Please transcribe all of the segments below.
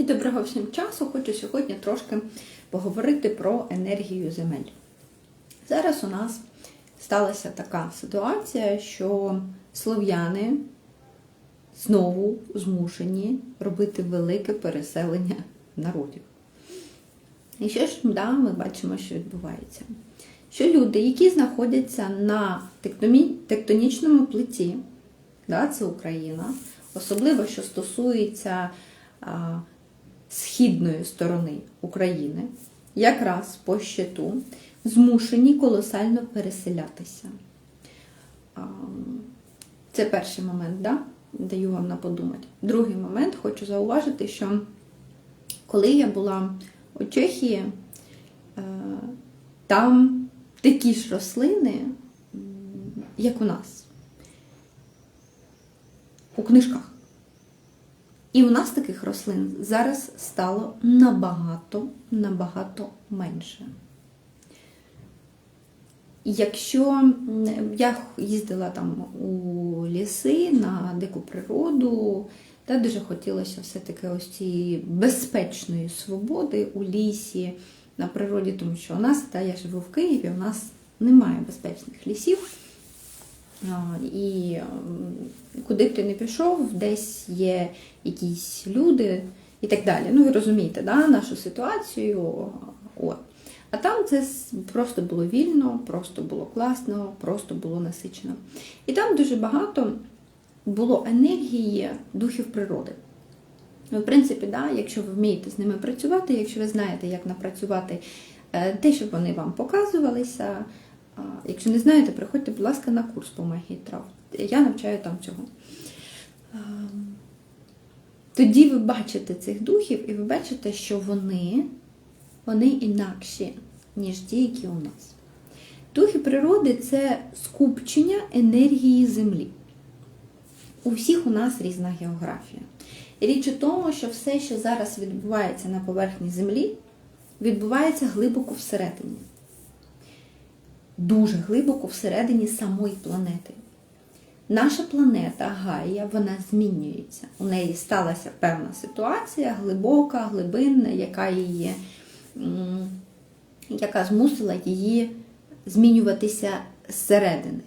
І доброго всім часу хочу сьогодні трошки поговорити про енергію земель. Зараз у нас сталася така ситуація, що слов'яни знову змушені робити велике переселення народів. І що ж да, ми бачимо, що відбувається? Що люди, які знаходяться на тектонічному плиті, да, це Україна, особливо що стосується східної сторони України, якраз по щиту, змушені колосально переселятися. Це перший момент, да? даю вам на подумати. Другий момент хочу зауважити, що коли я була у Чехії, е, там такі ж рослини, як у нас, у книжках. І у нас таких рослин зараз стало набагато, набагато менше. Якщо я їздила там у ліси на дику природу, та дуже хотілося все-таки ось цієї безпечної свободи у лісі, на природі, тому що у нас, та я живу в Києві, у нас немає безпечних лісів. І куди б ти не пішов, десь є якісь люди і так далі. Ну, ви розумієте, да, нашу ситуацію. От. А там це просто було вільно, просто було класно, просто було насичено. І там дуже багато було енергії духів природи. Ну, В принципі, да, якщо ви вмієте з ними працювати, якщо ви знаєте, як напрацювати е, те, щоб вони вам показувалися. Якщо не знаєте, приходьте, будь ласка, на курс по магії трав. Я навчаю там цього. Тоді ви бачите цих духів і ви бачите, що вони, вони інакші, ніж ті, які у нас. Духи природи це скупчення енергії землі. У всіх у нас різна географія. Річ у тому, що все, що зараз відбувається на поверхні землі, відбувається глибоко всередині. Дуже глибоко всередині самої планети. Наша планета Гая, вона змінюється. У неї сталася певна ситуація, глибока, глибинна, яка її, яка змусила її змінюватися зсередини.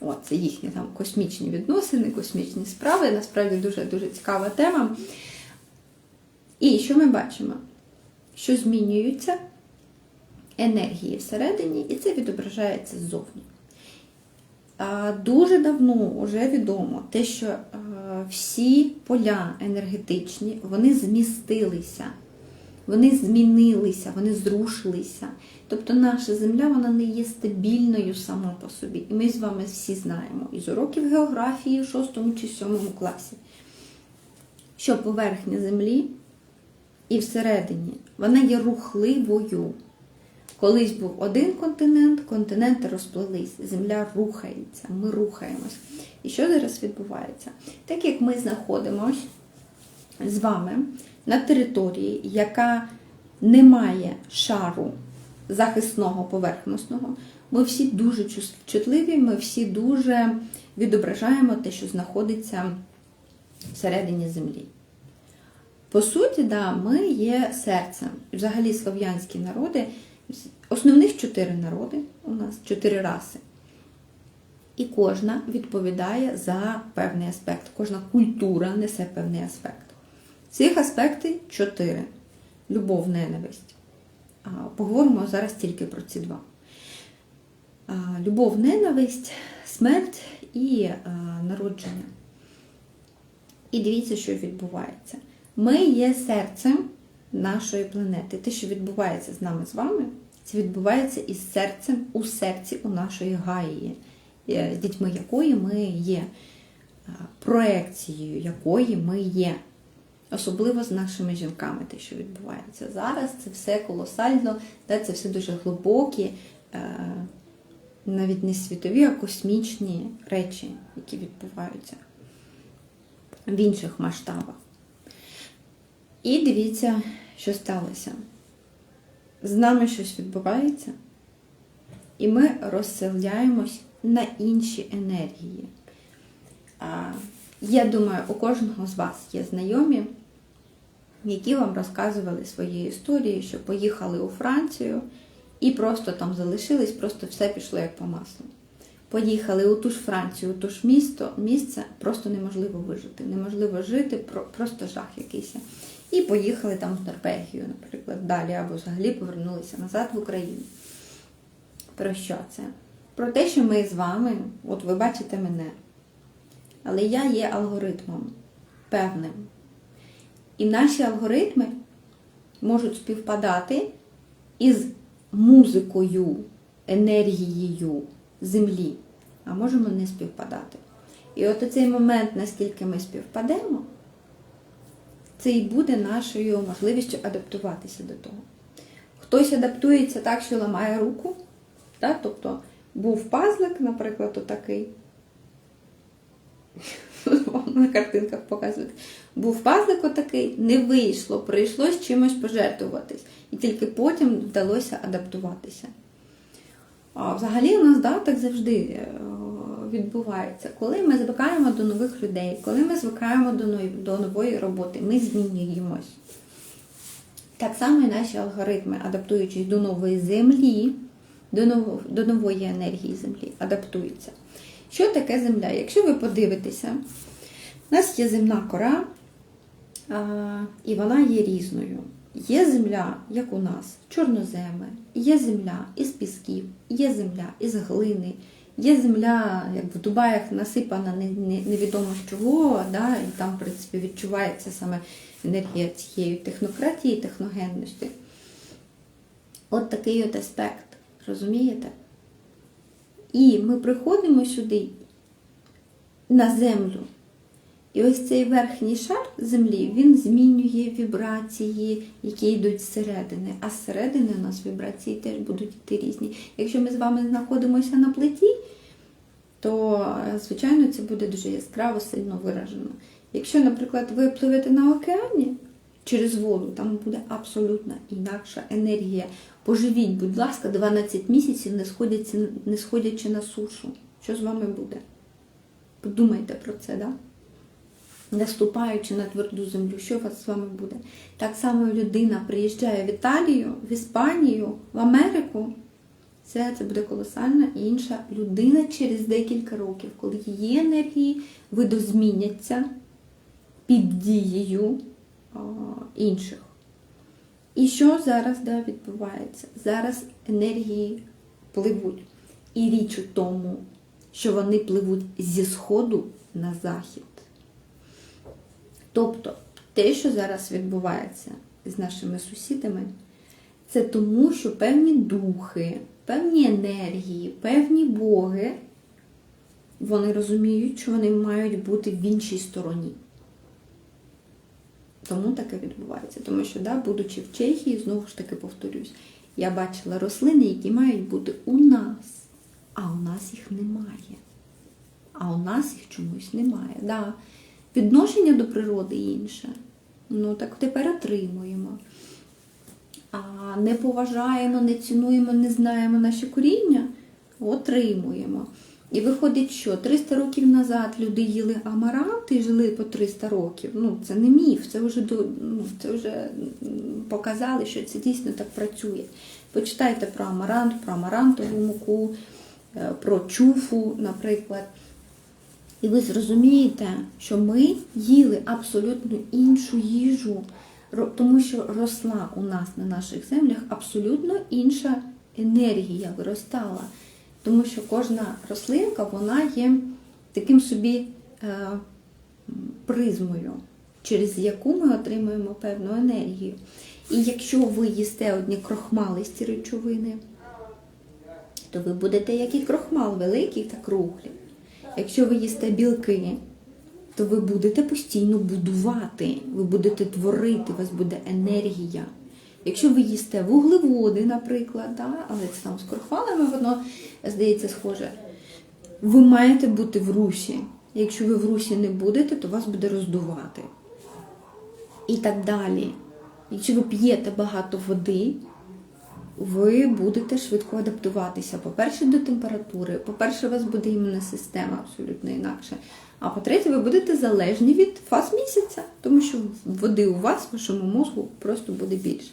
О, це їхні там космічні відносини, космічні справи. Насправді дуже дуже цікава тема. І що ми бачимо? Що змінюються енергії всередині, і це відображається ззовні. Дуже давно вже відомо те, що всі поля енергетичні вони змістилися, вони змінилися, вони зрушилися. Тобто наша земля вона не є стабільною сама по собі. І ми з вами всі знаємо із уроків географії в 6 чи 7 класі, що поверхня землі і всередині вона є рухливою. Колись був один континент, континенти розплились, земля рухається, ми рухаємось. І що зараз відбувається? Так як ми знаходимося з вами на території, яка не має шару захисного поверхностного, ми всі дуже чутливі, ми всі дуже відображаємо те, що знаходиться всередині землі. По суті, да, ми є серцем. Взагалі слов'янські народи, основних чотири народи у нас, чотири раси. І кожна відповідає за певний аспект. Кожна культура несе певний аспект. Цих аспектів чотири: любов, ненависть. Поговоримо зараз тільки про ці два. Любов, ненависть, смерть і народження. І дивіться, що відбувається. Ми є серцем нашої планети. Те, що відбувається з нами з вами, це відбувається із серцем у серці у нашої Гаї, е, з дітьми якої ми є, е, проекцією якої ми є. Особливо з нашими жінками, те, що відбувається зараз, це все колосально, да, це все дуже глибокі, е, навіть не світові, а космічні речі, які відбуваються в інших масштабах. І дивіться, що сталося. З нами щось відбувається, і ми розселяємось на інші енергії. Я думаю, у кожного з вас є знайомі, які вам розказували свої історії, що поїхали у Францію і просто там залишились, просто все пішло як по маслу. Поїхали у ту ж Францію, у ту ж місто, місце просто неможливо вижити. Неможливо жити, просто жах якийсь. І поїхали там в Норвегію, наприклад, далі, або взагалі повернулися назад в Україну. Про що це? Про те, що ми з вами, от ви бачите мене, але я є алгоритмом певним. І наші алгоритми можуть співпадати із музикою, енергією землі, а можемо не співпадати. І от оцей момент, наскільки ми співпадемо, це і буде нашою можливістю адаптуватися до того. Хтось адаптується так, що ламає руку, так? тобто був пазлик, наприклад, отакий. На картинках показувати. Був пазлик отакий, не вийшло, прийшлось чимось пожертвуватись. І тільки потім вдалося адаптуватися. А взагалі у нас да, так завжди е, відбувається. Коли ми звикаємо до нових людей, коли ми звикаємо до, нової- роботи, ми змінюємось. Так само і наші алгоритми, адаптуючись до нової землі, до, ново- до нової енергії землі, адаптуються. Що таке земля? Якщо ви подивитеся, у нас є земна кора, і вона є різною. Є земля, як у нас, чорноземи, є земля із пісків, є земля із глини, є земля, як в Дубаях, насипана не- не- невідомо з чого, да, і там, в принципі, відчувається саме енергія цієї технократії, техногенності. От такий от аспект, розумієте? І ми приходимо сюди на землю. І ось цей верхній шар землі він змінює вібрації, які йдуть зсередини. А зсередини у нас вібрації теж будуть йти різні. Якщо ми з вами знаходимося на плиті, то, е, звичайно, це буде дуже яскраво, сильно виражено. Якщо, наприклад, ви пливете на океані через воду, там буде абсолютно інакша енергія. Поживіть, будь ласка, 12 місяців, не сходячи, не сходячи на сушу. Що з вами буде? Подумайте про це, так? Да? Наступаючи на тверду землю, що у вас з вами буде? Так само людина приїжджає в Італію, в Іспанію, в Америку. Це, це буде колосальна інша людина через декілька років, коли її енергії видозміняться під дією а, інших. І що зараз да, відбувається? Зараз енергії пливуть. І річ у тому, що вони пливуть зі сходу на захід. Тобто те, що зараз відбувається з нашими сусідами, це тому, що певні духи, певні енергії, певні боги, вони розуміють, що вони мають бути в іншій стороні. Тому таке відбувається. Тому що, да, будучи в Чехії, знову ж таки повторюсь, я бачила рослини, які мають бути у нас, а у нас їх немає. А у нас їх чомусь немає. Да. Відношення до природи інше. Ну так тепер отримуємо. А не поважаємо, не цінуємо, не знаємо наші коріння, отримуємо. І виходить, що 300 років назад люди їли амарант і жили по 300 років. Ну, це не міф, це вже, ну, це вже показали, що це дійсно так працює. Почитайте про амарант, про амарантову муку, е, про чуфу, наприклад. І ви зрозумієте, що ми їли абсолютно іншу їжу, тому що росла у нас на наших землях абсолютно інша енергія виростала. Тому що кожна рослинка вона є таким собі е, призмою, через яку ми отримуємо певну енергію. І якщо ви їсте одні крохмалисті речовини, то ви будете як і крохмал, великий та круглі. Якщо ви їсте білки, то ви будете постійно будувати, ви будете творити, у вас буде енергія. Якщо ви їсте вуглеводи, наприклад, да, але це там з крохмалами воно здається схоже, ви маєте бути в русі. Якщо ви в русі не будете, то вас буде роздувати. І так далі. Якщо ви п'єте багато води, ви будете швидко адаптуватися. По-перше, до температури. По-перше, у вас буде імунна система абсолютно інакше. А по-третє, ви будете залежні від фаз місяця, тому що води у вас, в вашому мозку, просто буде більше.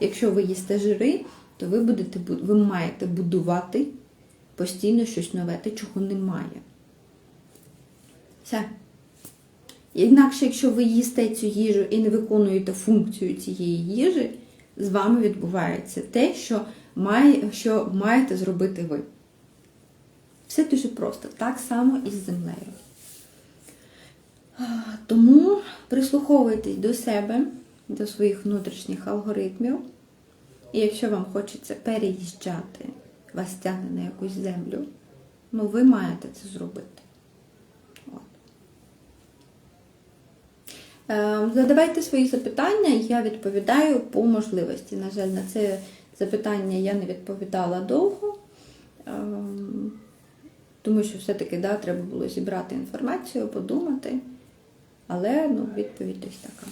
Якщо ви їсте жири, то ви, будете, ви маєте будувати постійно щось нове, те, чого немає. Все. Інакше, якщо ви їсте цю їжу і не виконуєте функцію цієї їжі, з вами відбувається те, що, має, що маєте зробити ви. Все дуже просто, так само і з землею. Тому прислуховуйтесь до себе, до своїх внутрішніх алгоритмів. І якщо вам хочеться переїжджати, вас тягне на якусь землю, ну ви маєте це зробити. От. Е, Задавайте свої запитання, я відповідаю по можливості. На жаль, на це запитання я не відповідала довго, ем, тому що все-таки да, треба було зібрати інформацію, подумати. Але ну, відповідь ось така.